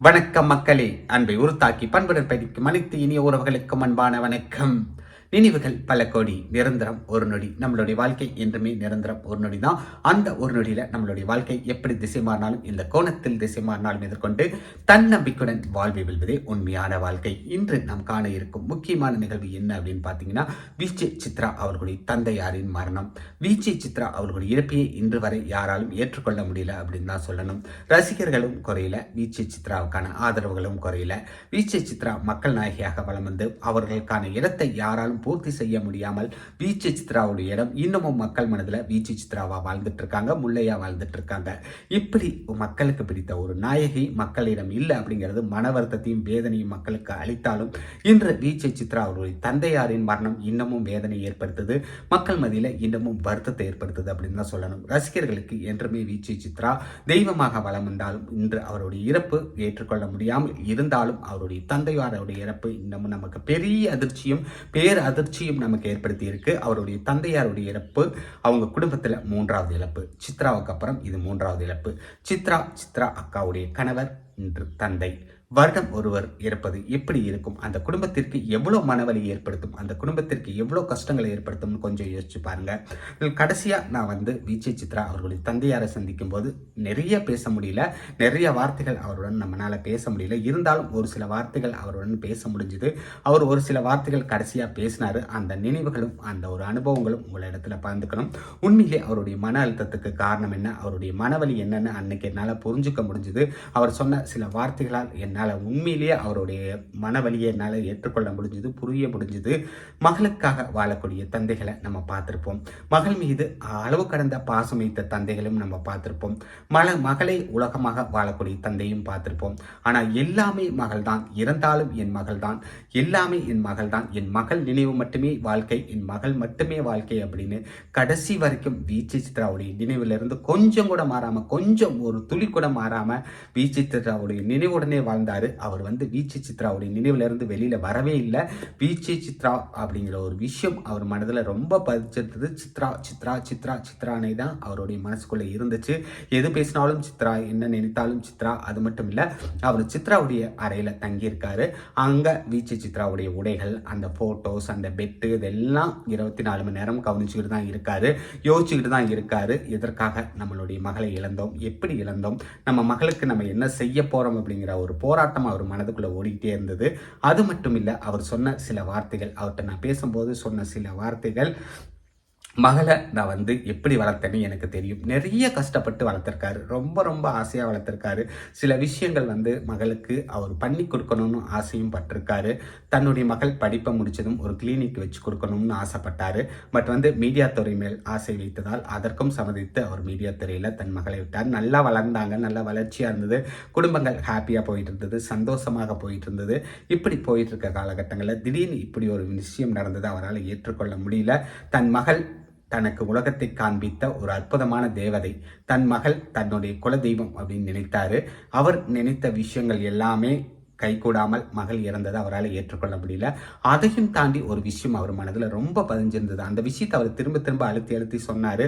வணக்கம் மக்களே. அன்பை உருத்தாக்கி பண்புடன் பதிக்கும் அனைத்து இனிய உறவுகளுக்கும் அன்பான வணக்கம். நினைவுகள் பல கோடி நிரந்தரம் ஒரு நொடி. நம்மளுடைய வாழ்க்கை என்றுமே நிரந்தரம் ஒரு நொடி தான் அந்த ஒரு நொடியில் நம்மளுடைய வாழ்க்கை எப்படி திசை மாறினாலும் இந்த கோணத்தில் திசை மாறினாலும் எதிர்கொண்டு தன்னம்பிக்கையுடன் வாழ்வை வெல்வதே உண்மையான வாழ்க்கை. இன்று நாம் காண இருக்கும் முக்கியமான நிகழ்வு என்ன அப்படின்னு பார்த்தீங்கன்னா விஜய் சித்ரா அவர்களுடைய தந்தையாரின் மரணம். விஜய் சித்ரா அவர்களுடைய இறப்பையை இன்று வரை யாராலும் ஏற்றுக்கொள்ள முடியல அப்படின்னு தான் சொல்லணும். ரசிகர்களும் குறையில விஜய் சித்ராவுக்கான ஆதரவுகளும் குறையில. விஜய் சித்ரா மக்கள் நாயகியாக வளம் வந்து அவர்களுக்கான இடத்தை யாராலும் பூர்த்தி செய்ய முடியாமல் விஜய் சித்ராவுடைய இடம் இன்னமும் மக்கள் மனதில் விஜய் சித்ராவாக வாழ்ந்துட்டு இருக்காங்க முல்லையா வாழ்ந்துட்டு இருக்காங்க இப்படி மக்களுக்கு பிடித்த ஒரு நாயகி மக்களிடம் இல்லை அப்படிங்கிறது மன வருத்தத்தையும் வேதனையும் மக்களுக்கு அளித்தாலும் இன்று விஜய் சித்ரா அவருடைய தந்தையாரின் மரணம் இன்னமும் வேதனை ஏற்படுத்துது மக்கள் மதியில் இன்னமும் வருத்தத்தை ஏற்படுத்துது அப்படின்னு தான் சொல்லணும். ரசிகர்களுக்கு என்றுமே விஜய் சித்ரா தெய்வமாக வலம் வந்தாலும் இன்று அவருடைய இறப்பு ஏற்றுக்கொள்ள முடியாமல் இருந்தாலும் அவருடைய தந்தையாருடைய இறப்பு இன்னமும் நமக்கு பெரிய அதிர்ச்சியும் பேர் அதிர்ச்சியும் நமக்கு ஏற்படுத்தி இருக்கு அவருடைய தந்தையாருடைய இறப்பு அவங்க குடும்பத்தில் மூன்றாவது இழப்பு சித்ராவுக்கு அப்புறம் இது மூன்றாவது இழப்பு. சித்ரா சித்ரா அக்காவுடைய கணவர் இன்று தந்தை. வருடம் ஒருவர் இறப்பது எப்படி இருக்கும்? அந்த குடும்பத்திற்கு எவ்வளோ மனவலி ஏற்படுத்தும்? அந்த குடும்பத்திற்கு எவ்வளோ கஷ்டங்களை ஏற்படுத்தும்னு கொஞ்சம் யோசிச்சு பாருங்க. கடைசியாக நான் வந்து விஜய் சித்ரா அவர்களுடைய தந்தையாரை சந்திக்கும் போது நிறைய பேச முடியல. நிறைய வார்த்தைகள் அவருடன் நம்மளால் பேச முடியல. இருந்தாலும் ஒரு சில வார்த்தைகள் அவருடன் பேச முடிஞ்சுது. அவர் ஒரு சில வார்த்தைகள் கடைசியாக பேசினாரு. அந்த நினைவுகளும் அந்த ஒரு அனுபவங்களும் உங்கள் இடத்துல பகிர்ந்துக்கணும். உண்மையிலே அவருடைய மன அழுத்தத்துக்கு காரணம் என்ன? அவருடைய மனவலி என்னன்னு அன்னைக்கு என்னால் புரிஞ்சுக்க முடிஞ்சுது. அவர் சொன்ன சில வார்த்தைகளால் என்னால் உண்மையிலேயே அவருடைய மனவலியை என்னால் ஏற்றுக்கொள்ள முடிஞ்சது புரிய முடிஞ்சுது. மகளுக்காக வாழக்கூடிய தந்தைகளை நம்ம பார்த்துருப்போம். மகள் மீது அளவு கடந்த பாசம் வைத்த தந்தைகளும் நம்ம பார்த்துருப்போம். மல மகளை உலகமாக வாழக்கூடிய தந்தையும் பார்த்துருப்போம். ஆனால் எல்லாமே மகள் தான் இறந்தாலும் என் மகள் தான் எல்லாமே என் மகள் தான் என் மகள் நினைவு மட்டுமே வாழ்க்கை என் மகள் மட்டுமே வாழ்க்கை அப்படின்னு கடைசி வரைக்கும் வீச்சு சித்ராவுடைய நினைவிலிருந்து கொஞ்சம் கூட மாறாமல் கொஞ்சம் ஒரு துளி கூட மாறாம வீச்சு சித்ராவுடைய நினைவுடனே வந்தார். அவர் வந்து வீச்சு சித்ராவுடைய நினைவிலிருந்து வெளியில் வரவே இல்லை. வீச்சு சித்ரா அப்படிங்கிற ஒரு விஷயம் அவர் மனதில் ரொம்ப பதிச்சிருந்தது. சித்ரா சித்ரா சித்ரா சித்ரானை தான் அவருடைய மனசுக்குள்ளே இருந்துச்சு. எது பேசினாலும் சித்ரா என்ன நினைத்தாலும் சித்ரா அது மட்டும் இல்லை அவர் சித்ராவுடைய அறையில் தங்கியிருக்காரு. அங்கே வீச்சு சித்ராவுடைய உடைகள் அந்த ஃபோட்டோஸ் அந்த பெட்டு இதெல்லாம் இருபத்தி நாலு மணி நேரம் கவனிச்சுக்கிட்டு தான் இருக்காரு. யோசிச்சுக்கிட்டு தான் இருக்காரு. எதற்காக நம்மளுடைய மகளை இழந்தோம்? எப்படி இழந்தோம்? நம்ம மகளுக்கு நம்ம என்ன செய்ய போகிறோம் அப்படிங்கிற ஒரு போராட்டம் அவர் மனதுக்குள்ள ஓடிக்கிட்டே இருந்தது. அது மட்டும் இல்லை அவர் சொன்ன சில வார்த்தைகள் அவர்கிட்ட நான் பேசும்போது சொன்ன சில வார்த்தைகள் மகளை நான் வந்து எப்படி வளர்த்தேன்னு எனக்கு தெரியும். நிறைய கஷ்டப்பட்டு வளர்த்துருக்காரு. ரொம்ப ரொம்ப ஆசையாக வளர்த்துருக்காரு. சில விஷயங்கள் வந்து மகளுக்கு அவர் பண்ணி கொடுக்கணும்னு ஆசையும் பட்டிருக்காரு. தன்னுடைய மகள் படிப்பை முடிச்சதும் ஒரு கிளினிக் வச்சு கொடுக்கணும்னு ஆசைப்பட்டாரு. பட் வந்து மீடியா துறை மேல் ஆசை வைத்ததால் அதற்கும் சம்மதித்து அவர் மீடியா துறையில் தன் மகளை விட்டார். நல்லா வளர்ந்தாங்க. நல்லா வளர்ச்சியாக இருந்தது. குடும்பங்கள் ஹாப்பியாக போயிட்டு இருந்தது. சந்தோஷமாக போயிட்டு இருந்தது. இப்படி போயிட்டு இருக்க காலகட்டங்களில் திடீர்னு இப்படி ஒரு விஷயம் நடந்தது அவரால் ஏற்றுக்கொள்ள முடியல. தன் மகள் தனக்கு உலகத்தை காண்பித்த ஒரு அற்புதமான தேவதை. தன் மகள் தன்னுடைய குலதெய்வம் அப்படின்னு நினைத்தாரு. அவர் நினைத்த விஷயங்கள் எல்லாமே கைகூடாமல் மகள் இறந்ததை அவரால் ஏற்றுக்கொள்ள முடியல. அதையும் தாண்டி ஒரு விஷயம் அவர் மனதில் ரொம்ப பதிஞ்சிருந்தது. அந்த விஷயத்தை அவர் திரும்ப திரும்ப அழுத்தி அழுத்தி சொன்னார்.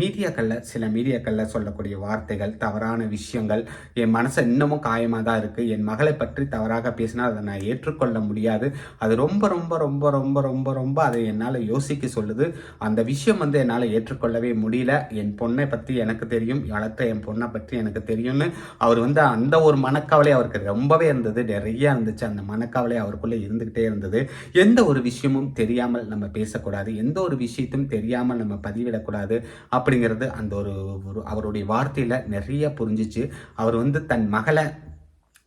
மீடியாக்களில் சில மீடியாக்களில் சொல்லக்கூடிய வார்த்தைகள் தவறான விஷயங்கள் என் மனசை இன்னமும் காயமாக தான் இருக்குது என் மகளை பற்றி தவறாக பேசினா அதை நான் ஏற்றுக்கொள்ள முடியாது. அது ரொம்ப ரொம்ப ரொம்ப ரொம்ப ரொம்ப ரொம்ப அதை என்னால் யோசிக்க சொல்லுது. அந்த விஷயம் வந்து என்னால் ஏற்றுக்கொள்ளவே முடியல. என் பொண்ணை பற்றி எனக்கு தெரியும். வளர்த்த என் பொண்ணை பற்றி எனக்கு தெரியும்னு அவர் வந்து அந்த ஒரு மனக்கவலை அவருக்கு ரொம்பவே இருந்தது. இருந்தது நிறைய இருந்துச்சு. அந்த மனக்கவலை அவருக்குள்ளே இருந்துக்கிட்டே இருந்தது. எந்த ஒரு விஷயமும் தெரியாமல் நம்ம பேசக்கூடாது. எந்த ஒரு விஷயத்தையும் தெரியாமல் நம்ம பதிவிடக்கூடாது அப்படிங்கிறது அந்த ஒரு ஒரு அவருடைய வார்த்தையில் நிறைய புரிஞ்சிச்சு. அவர் வந்து தன் மகளை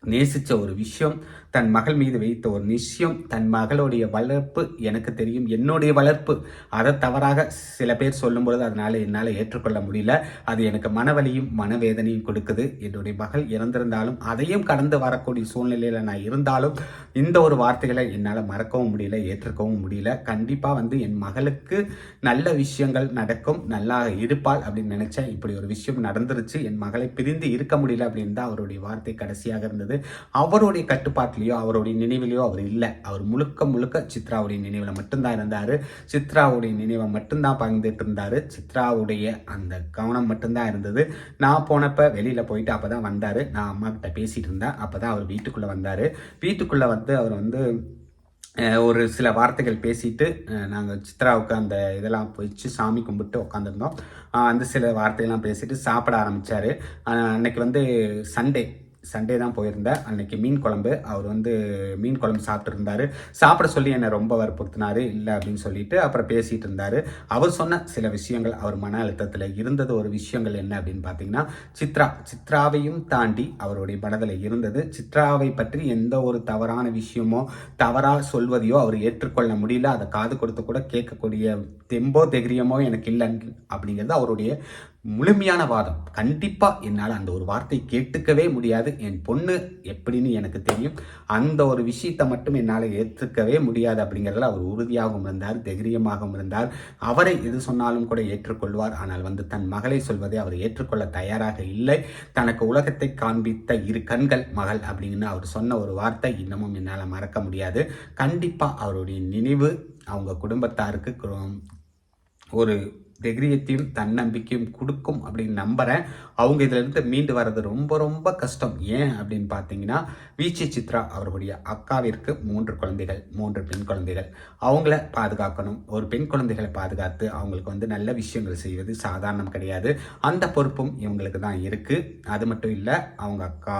நேசித்த ஒரு விஷயம் தன் மகள் மீது வைத்த ஒரு நிச்சயம் தன் மகளுடைய வளர்ப்பு எனக்கு தெரியும் என்னுடைய வளர்ப்பு. அதை தவறாக சில பேர் சொல்லும்பொழுது அதனால் என்னால் ஏற்றுக்கொள்ள முடியல. அது எனக்கு மனவலியும் மனவேதனையும் கொடுக்குது. என்னுடைய மகள் இறந்திருந்தாலும் அதையும் கடந்து வரக்கூடிய சூழ்நிலையில் நான் இருந்தாலும் இந்த ஒரு வார்த்தைகளை என்னால் மறக்கவும் முடியல ஏற்றுக்கவும் முடியல. கண்டிப்பாக வந்து என் மகளுக்கு நல்ல விஷயங்கள் நடக்கும் நல்லா இருப்பாள் அப்படின்னு நினச்சேன். இப்படி ஒரு விஷயம் நடந்துருச்சு. என் மகளை பிரிந்து இருக்க முடியல அப்படின்னு தான் அவருடைய வார்த்தை கடைசியாக இருந்தது. அவருடைய கட்டுப்பாட்டிலையோ அவருடைய நினைவிலையோ அவர் இல்லை. அவர் முழுக்க முழுக்க சித்ராவுடைய நினைவில் மட்டும்தான் இருந்தார். சித்ராவுடைய நினைவை மட்டும்தான் பகிர்ந்துட்டு இருந்தார். சித்ராவுடைய அந்த கவனம் மட்டும்தான் இருந்தது. நான் போனப்போ வெளியில் போயிட்டு அப்போ தான் வந்தார். நான் அம்மா கிட்ட பேசிகிட்டு இருந்தேன். அப்போ தான் அவர் வீட்டுக்குள்ளே வந்தார். வீட்டுக்குள்ளே வந்து அவர் வந்து ஒரு சில வார்த்தைகள் பேசிட்டு நாங்கள் சித்ராவுக்கு அந்த இதெல்லாம் போயிடுச்சு சாமி கும்பிட்டு உட்காந்துருந்தோம் அந்த சில வார்த்தையெல்லாம் பேசிட்டு சாப்பிட ஆரம்பித்தார் அன்னைக்கு வந்து சண்டே சண்டே தான் போயிருந்தேன். அன்னைக்கு மீன் குழம்பு. அவர் வந்து மீன் குழம்பு சாப்பிட்ருந்தாரு சாப்பிட சொல்லி என்னை ரொம்ப வற்புறுத்தினார். இல்லை அப்படின்னு சொல்லிட்டு அப்புறம் பேசிகிட்டு இருந்தார். அவர் சொன்ன சில விஷயங்கள் அவர் மன அழுத்தத்தில் இருந்தது ஒரு விஷயங்கள் என்ன அப்படின்னு பார்த்தீங்கன்னா சித்ரா. சித்ராவையும் தாண்டி அவருடைய மனதில் இருந்தது. சித்ராவை பற்றி எந்த ஒரு தவறான விஷயமோ தவறாக சொல்வதையோ அவர் ஏற்றுக்கொள்ள முடியல. அதை காது கொடுத்து கூட கேட்கக்கூடிய தெம்போ தைரியமோ எனக்கு இல்லை அப்படிங்கிறது அவருடைய முழுமையான வாதம். கண்டிப்பாக என்னால் அந்த ஒரு வார்த்தை கேட்டுக்கவே முடியாது. என் பொண்ணு எப்படின்னு எனக்கு தெரியும். அந்த ஒரு விஷயத்தை மட்டும் என்னால் ஏற்றுக்கவே முடியாது அப்படிங்கிறதுல அவர் உறுதியாகவும் இருந்தார் தைரியமாகவும் இருந்தார். அவரை எது சொன்னாலும் கூட ஏற்றுக்கொள்வார். ஆனால் வந்து தன் மகளை சொல்வதை அவர் ஏற்றுக்கொள்ள தயாராக இல்லை. தனக்கு உலகத்தை காண்பித்த இரு கண்கள் மகள் அப்படின்னு அவர் சொன்ன ஒரு வார்த்தை இன்னமும் என்னால் மறக்க முடியாது. கண்டிப்பாக அவருடைய நினைவு அவங்க குடும்பத்தாருக்கு ஒரு தைரியத்தையும் தன்னம்பிக்கையும் கொடுக்கும் அப்படின்னு நம்புகிறேன் அவங்க இதிலிருந்து மீண்டு வர்றது ரொம்ப ரொம்ப கஷ்டம். ஏன் அப்படின்னு பார்த்தீங்கன்னா வீச்சி சித்ரா அவர்களுடைய அக்காவிற்கு மூன்று குழந்தைகள் மூன்று பெண் குழந்தைகள். அவங்கள பாதுகாக்கணும். ஒரு பெண் குழந்தைகளை பாதுகாத்து அவங்களுக்கு வந்து நல்ல விஷயங்கள் செய்வது சாதாரணம் கிடையாது. அந்த பொறுப்பும் இவங்களுக்கு தான் இருக்குது அது மட்டும் இல்லை அவங்க அக்கா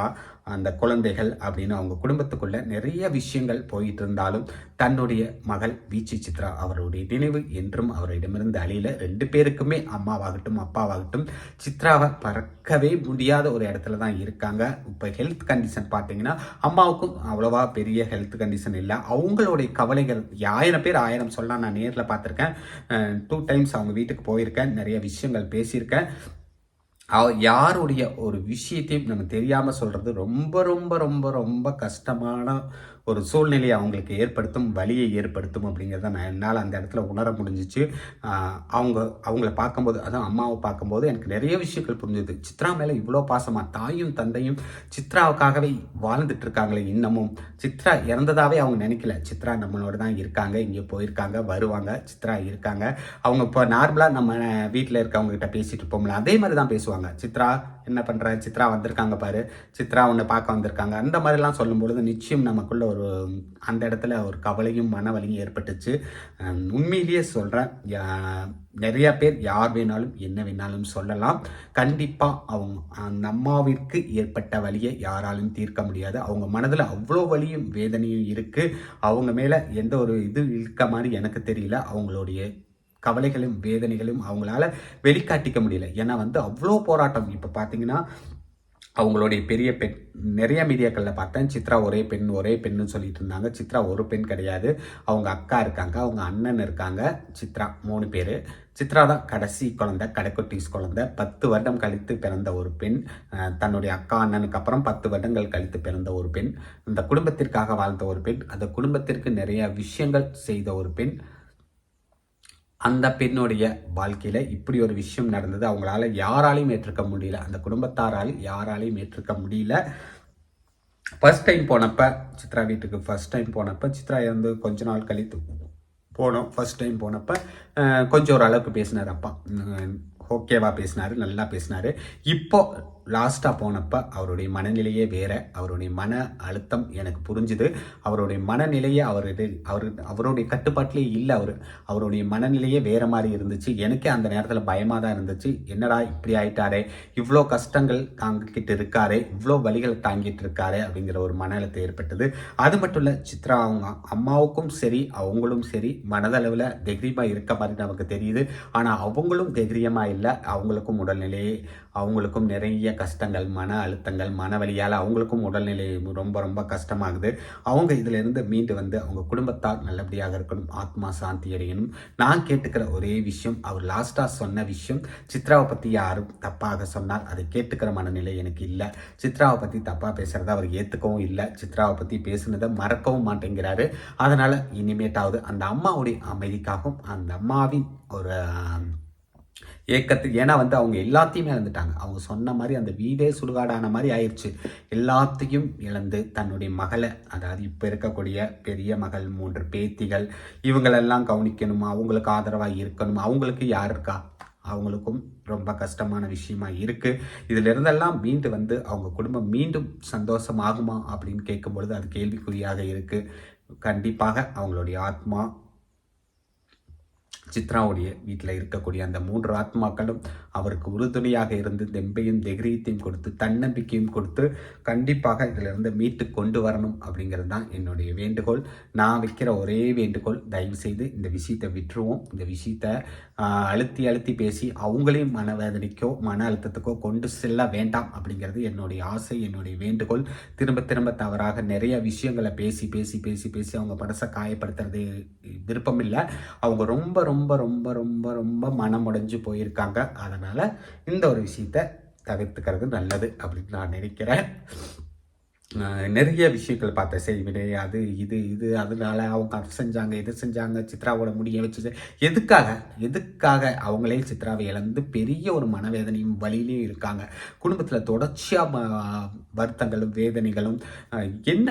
அந்த குழந்தைகள் அப்படின்னு அவங்க குடும்பத்துக்குள்ள நிறைய விஷயங்கள் போயிட்டு இருந்தாலும் தன்னுடைய மகள் வீச்சி சித்ரா அவருடைய நினைவு என்றும் அவரிடமிருந்து அழியில. ரெண்டு பேருக்குமே அம்மாவாகட்டும் அப்பாவாகட்டும் சித்ராவை பறக்கவே முடியாத ஒரு இடத்துல தான் இருக்காங்க. இப்போ ஹெல்த் கண்டிஷன் பார்த்தீங்கன்னா அம்மாவுக்கும் அவ்வளோவா பெரிய ஹெல்த் கண்டிஷன் இல்லை. அவங்களுடைய கவலைகள் ஆயிரம் பேர் ஆயிரம் சொல்லலாம். நான் நேரில் பார்த்துருக்கேன். டூ டைம்ஸ் அவங்க வீட்டுக்கு போயிருக்கேன். நிறைய விஷயங்கள் பேசியிருக்கேன். யாருடைய ஒரு விஷயத்தையும் நம்ம தெரியாமல் சொல்கிறது ரொம்ப ரொம்ப ரொம்ப ரொம்ப கஷ்டமான ஒரு சூழ்நிலையை அவங்களுக்கு ஏற்படுத்தும் வழியை ஏற்படுத்தும் அப்படிங்கிறத நான் என்னால் அந்த இடத்துல உணர முடிஞ்சிச்சு. அவங்க அவங்கள பார்க்கும்போது அதுவும் அம்மாவை பார்க்கும்போது எனக்கு நிறைய விஷயங்கள் புரிஞ்சுது. சித்ரா மேலே இவ்வளோ பாசமாக தாயும் தந்தையும் சித்ராவுக்காகவே வாழ்ந்துட்டு இருக்காங்களே இன்னமும். சித்ரா இறந்ததாகவே அவங்க நினைக்கல. சித்ரா நம்மளோட தான் இருக்காங்க இங்கே போயிருக்காங்க வருவாங்க சித்ரா இருக்காங்க. அவங்க இப்போ நார்மலாக நம்ம வீட்டில் இருக்கவங்க கிட்ட பேசிகிட்டு இருப்போம்ல அதே மாதிரி தான் பேசுவாங்க. சித்ரா என்ன பண்ணுற சித்ரா வந்திருக்காங்க பாரு. சித்ரா உன்னை பார்க்க வந்திருக்காங்க. அந்த மாதிரிலாம் சொல்லும் பொழுது நிச்சயம் நமக்குள்ள ஒரு அந்த இடத்துல ஒரு கவலையும் மன வலியும் ஏற்பட்டுச்சு. உண்மையிலேயே சொல்கிறேன் நிறையா பேர் யார் வேணாலும் என்ன வேணாலும் சொல்லலாம். கண்டிப்பாக அவங்க அந்த அம்மாவிற்கு ஏற்பட்ட வழியை யாராலும் தீர்க்க முடியாது. அவங்க மனதில் அவ்வளோ வலியும் வேதனையும் இருக்குது அவங்க மேலே எந்த ஒரு இது இருக்க மாதிரி எனக்கு தெரியல. அவங்களுடைய கவலைகளும் வேதனைகளும் அவங்களால வெளிக்காட்டிக்க முடியல. ஏன்னா வந்து அவ்வளோ போராட்டம். இப்போ பார்த்தீங்கன்னா அவங்களுடைய பெரிய பெண் நிறைய மீடியாக்களில் பார்த்தேன். சித்ரா ஒரே பெண் ஒரே பெண்ணுன்னு சொல்லிட்டு இருந்தாங்க. சித்ரா ஒரு பெண் கிடையாது. அவங்க அக்கா இருக்காங்க. அவங்க அண்ணன் இருக்காங்க. சித்ரா மூணு பேர். சித்ரா தான் கடைசி குழந்தை கடைக்குட்டீஸ் குழந்தை. பத்து வருடம் கழித்து பிறந்த ஒரு பெண். தன்னுடைய அக்கா அண்ணனுக்கு அப்புறம் பத்து வருடங்கள் கழித்து பிறந்த ஒரு பெண். இந்த குடும்பத்திற்காக வாழ்ந்த ஒரு பெண். அந்த குடும்பத்திற்கு நிறைய விஷயங்கள் செய்த ஒரு பெண். அந்த பெண்ணுடைய வாழ்க்கையில் இப்படி ஒரு விஷயம் நடந்தது. அவங்களால யாராலையும் ஏற்றுக்க முடியல. அந்த குடும்பத்தாரால் யாராலையும் ஏற்றுக்க முடியல. ஃபஸ்ட் டைம் போனப்போ சித்ரா வீட்டுக்கு ஃபர்ஸ்ட் டைம் போனப்போ சித்ரா இருந்து கொஞ்ச நாள் கழித்து போனோம். ஃபர்ஸ்ட் டைம் போனப்போ கொஞ்சம் ஓரளவுக்கு பேசினார் அப்பா. ஓகேவா பேசினார் நல்லா பேசினார். இப்போது லாஸ்ட்டாக போனப்போ அவருடைய மனநிலையே வேற அவருடைய மன அழுத்தம் எனக்கு புரிஞ்சுது. அவருடைய மனநிலையே அவர் அவர் அவருடைய கட்டுப்பாட்டிலே இல்லை அவர். அவருடைய மனநிலையே வேற மாதிரி இருந்துச்சு. எனக்கே அந்த நேரத்தில் பயமாக தான் இருந்துச்சு. என்னடா இப்படி ஆயிட்டாரே? இவ்வளோ கஷ்டங்கள் தாங்கிக்கிட்டு இருக்காரே? இவ்வளோ வழிகள் தாங்கிட்டு இருக்காரே? அப்படிங்கிற ஒரு மன அழுத்தம் ஏற்பட்டது. அது மட்டும் இல்லை சித்ரா அவங்க அம்மாவுக்கும் சரி அவங்களும் சரி மனதளவில் தைரியமாக இருக்க மாதிரி நமக்கு தெரியுது. ஆனால் அவங்களும் தைரியமாக இல்லை அவங்களுக்கும் உடல்நிலையே அவங்களுக்கும் நிறைய கஷ்டங்கள் மன அழுத்தங்கள் மன வழியால் அவங்களுக்கும் உடல்நிலை ரொம்ப ரொம்ப கஷ்டமாகுது. அவங்க இதிலிருந்து மீண்டு வந்து அவங்க குடும்பத்தார் நல்லபடியாக இருக்கணும் ஆத்மா சாந்தி அடையணும். நான் கேட்டுக்கிற ஒரே விஷயம் அவர் லாஸ்ட்டாக சொன்ன விஷயம் சித்ராவை பற்றி யாரும் தப்பாக சொன்னார் அதை கேட்டுக்கிற மனநிலை எனக்கு இல்லை. சித்ராவை பற்றி தப்பாக பேசுகிறத அவர் ஏற்றுக்கவும் இல்லை. சித்ராவை பற்றி பேசுனதை மறக்கவும் மாட்டேங்கிறாரு. அதனால் இனிமேட்டாவது அந்த அம்மாவுடைய அமைதிக்காகவும் அந்த அம்மாவின் ஒரு ஏக்கத்துக்கு ஏன்னா வந்து அவங்க எல்லாத்தையுமே இழந்துட்டாங்க. அவங்க சொன்ன மாதிரி அந்த வீடே சுடுகாடான மாதிரி ஆயிடுச்சு எல்லாத்தையும் இழந்து தன்னுடைய மகளை அதாவது இப்போ இருக்கக்கூடிய பெரிய மகள் மூன்று பேத்திகள் இவங்களெல்லாம் கவனிக்கணும்? அவங்களுக்கு ஆதரவாக இருக்கணும்? அவங்களுக்கு யார் இருக்கா? அவங்களுக்கும் ரொம்ப கஷ்டமான விஷயமா இருக்கு. இதுல இருந்தெல்லாம் மீண்டு வந்து அவங்க குடும்பம் மீண்டும் சந்தோஷமாகுமா அப்படின்னு கேட்கும் பொழுது அது கேள்விக்குறியாக இருக்கு. கண்டிப்பாக அவங்களுடைய ஆத்மா சித்ராவுடைய வீட்டில் இருக்கக்கூடிய அந்த மூன்று ஆத்மாக்களும் அவருக்கு உறுதுணையாக இருந்து தெம்பையும் தைரியத்தையும் கொடுத்து தன்னம்பிக்கையும் கொடுத்து கண்டிப்பாக இதிலிருந்து மீட்டு கொண்டு வரணும் அப்படிங்கிறது தான் என்னுடைய வேண்டுகோள். நான் வைக்கிற ஒரே வேண்டுகோள் தயவு செய்து இந்த விஷயத்தை விட்டுருவோம். இந்த விஷயத்தை அழுத்தி அழுத்தி பேசி அவங்களையும் மனவேதனைக்கோ மன அழுத்தத்துக்கோ கொண்டு செல்ல வேண்டாம் அப்படிங்கிறது என்னுடைய ஆசை என்னுடைய வேண்டுகோள். திரும்ப திரும்ப தவறாக நிறைய விஷயங்களை பேசி பேசி பேசி பேசி அவங்க மனசை காயப்படுத்துறது விருப்பமில்லை. அவங்க ரொம்ப ரொம்ப ரொம்ப ரொம்ப ரொம்ப மனம் உடைஞ்சு போயிருக்காங்க. அதனால் இந்த ஒரு விஷயத்தை தவிர்த்துக்கிறது நல்லது அப்படின்னு நான் நினைக்கிறேன். நிறைய விஷயங்கள் பார்த்தேன். செய்வினை அது இது இது அதனால அவங்க அது செஞ்சாங்க இது செஞ்சாங்க சித்ராவோட முடிய வச்சு எதுக்காக? எதுக்காக அவங்களே சித்ராவை இழந்து பெரிய ஒரு மனவேதனையும் வழியிலையும் இருக்காங்க? குடும்பத்தில் தொடர்ச்சியாக வருத்தங்களும் வேதனைகளும் என்ன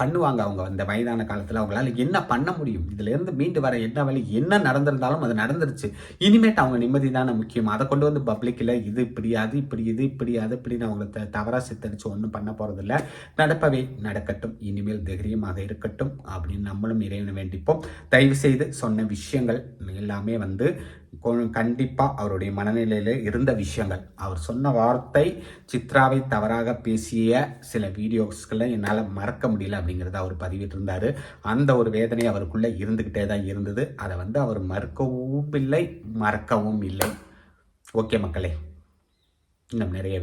பண்ணுவாங்க அவங்க அந்த வயதான காலத்தில். அவங்களால என்ன பண்ண முடியும்? இதுலேருந்து மீண்டு வர என்ன வழி? என்ன நடந்திருந்தாலும் அது நடந்துருச்சு. இனிமேட்டு அவங்க நிம்மதி தானே முக்கியம். அதை கொண்டு வந்து பப்ளிக்கில் இது இப்படி அது இப்படி இது இப்படி அது இப்படின்னு அவங்கள த தவறாக சித்தரித்து ஒன்றும் பண்ண போகிறதில்ல நடப்பவே நடக்கட்டும். இனிமேல் தைரியமாக இருக்கட்டும் அப்படின்னு நம்மளும் இறைவனை வேண்டிப்போம். தயவு செய்து சொன்ன விஷயங்கள் எல்லாமே வந்து கண்டிப்பாக அவருடைய மனநிலையில் இருந்த விஷயங்கள். அவர் சொன்ன வார்த்தை சித்ராவை தவறாக பேசிய சில வீடியோஸ்களை என்னால் மறக்க முடியல அப்படிங்கிறத அவர் பதிவிட்டிருந்தார். அந்த ஒரு வேதனை அவருக்குள்ளே இருந்துக்கிட்டே தான் இருந்தது. அதை வந்து அவர் மறுக்கவும் இல்லை மறக்கவும் இல்லை. ஓகே மக்களே இன்னும் நிறைய